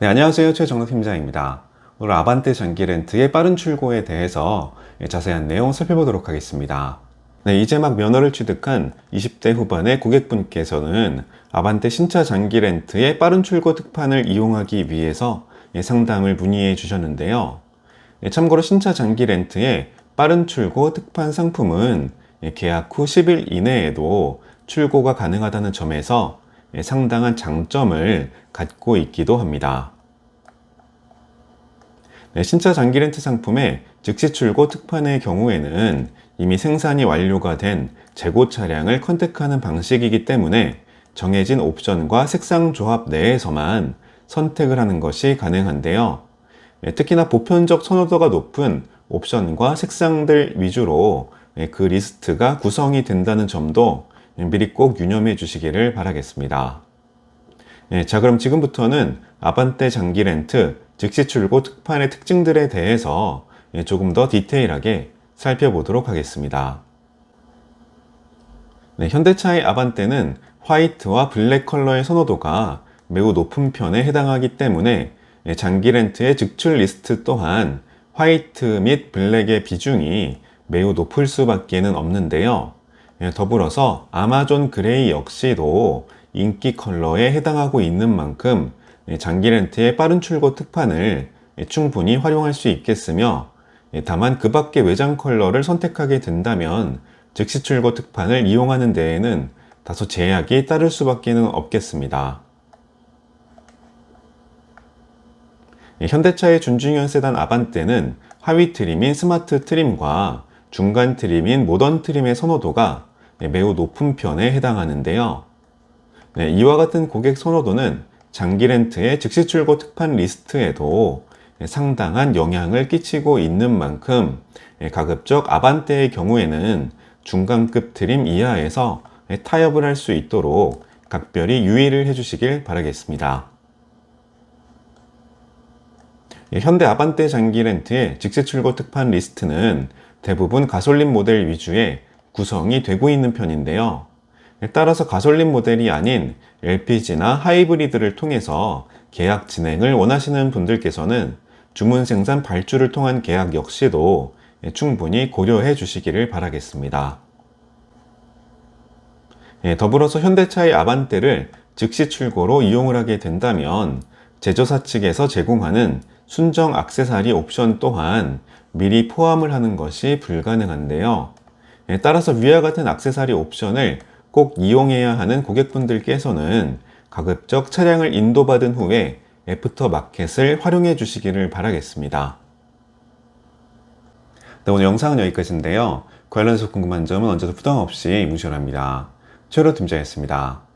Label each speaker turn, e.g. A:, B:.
A: 네, 안녕하세요. 최정덕 팀장입니다. 오늘 아반떼 장기 렌트의 빠른 출고에 대해서 자세한 내용 살펴보도록 하겠습니다. 네, 이제 막 면허를 취득한 20대 후반의 고객분께서는 아반떼 신차 장기 렌트의 빠른 출고 특판을 이용하기 위해서 상담을 문의해 주셨는데요. 네, 참고로 신차 장기 렌트의 빠른 출고 특판 상품은 계약 후 10일 이내에도 출고가 가능하다는 점에서 상당한 장점을 갖고 있기도 합니다. 네, 신차 장기 렌트 상품의 즉시 출고 특판의 경우에는 이미 생산이 완료가 된 재고 차량을 컨택하는 방식이기 때문에 정해진 옵션과 색상 조합 내에서만 선택을 하는 것이 가능한데요. 네, 특히나 보편적 선호도가 높은 옵션과 색상들 위주로 네, 그 리스트가 구성이 된다는 점도 미리 꼭 유념해 주시기를 바라겠습니다. 네, 자 그럼 지금부터는 아반떼 장기 렌트 즉시 출고 특판의 특징들에 대해서 예, 조금 더 디테일하게 살펴보도록 하겠습니다. 네, 현대차의 아반떼는 화이트와 블랙 컬러의 선호도가 매우 높은 편에 해당하기 때문에 예, 장기 렌트의 직출 리스트 또한 화이트 및 블랙의 비중이 매우 높을 수밖에는 없는데요. 예, 더불어서 아마존 그레이 역시도 인기 컬러에 해당하고 있는 만큼 장기 렌트의 빠른 출고 특판을 충분히 활용할 수 있겠으며 다만 그 밖의 외장 컬러를 선택하게 된다면 즉시 출고 특판을 이용하는 데에는 다소 제약이 따를 수밖에 없겠습니다. 현대차의 준중형 세단 아반떼는 하위 트림인 스마트 트림과 중간 트림인 모던 트림의 선호도가 매우 높은 편에 해당하는데요. 네, 이와 같은 고객 선호도는 장기 렌트의 즉시 출고 특판 리스트에도 상당한 영향을 끼치고 있는 만큼 가급적 아반떼의 경우에는 중간급 트림 이하에서 타협을 할 수 있도록 각별히 유의를 해주시길 바라겠습니다. 현대 아반떼 장기 렌트의 즉시 출고 특판 리스트는 대부분 가솔린 모델 위주의 구성이 되고 있는 편인데요. 따라서 가솔린 모델이 아닌 LPG나 하이브리드를 통해서 계약 진행을 원하시는 분들께서는 주문 생산 발주를 통한 계약 역시도 충분히 고려해 주시기를 바라겠습니다. 예, 더불어서 현대차의 아반떼를 즉시 출고로 이용을 하게 된다면 제조사 측에서 제공하는 순정 악세사리 옵션 또한 미리 포함을 하는 것이 불가능한데요. 예, 따라서 위와 같은 악세사리 옵션을 꼭 이용해야 하는 고객분들께서는 가급적 차량을 인도받은 후에 애프터 마켓을 활용해 주시기를 바라겠습니다. 네, 오늘 영상은 여기까지인데요. 관련해서 궁금한 점은 언제도 부담 없이 무시합니다. 최로 팀장이었습니다.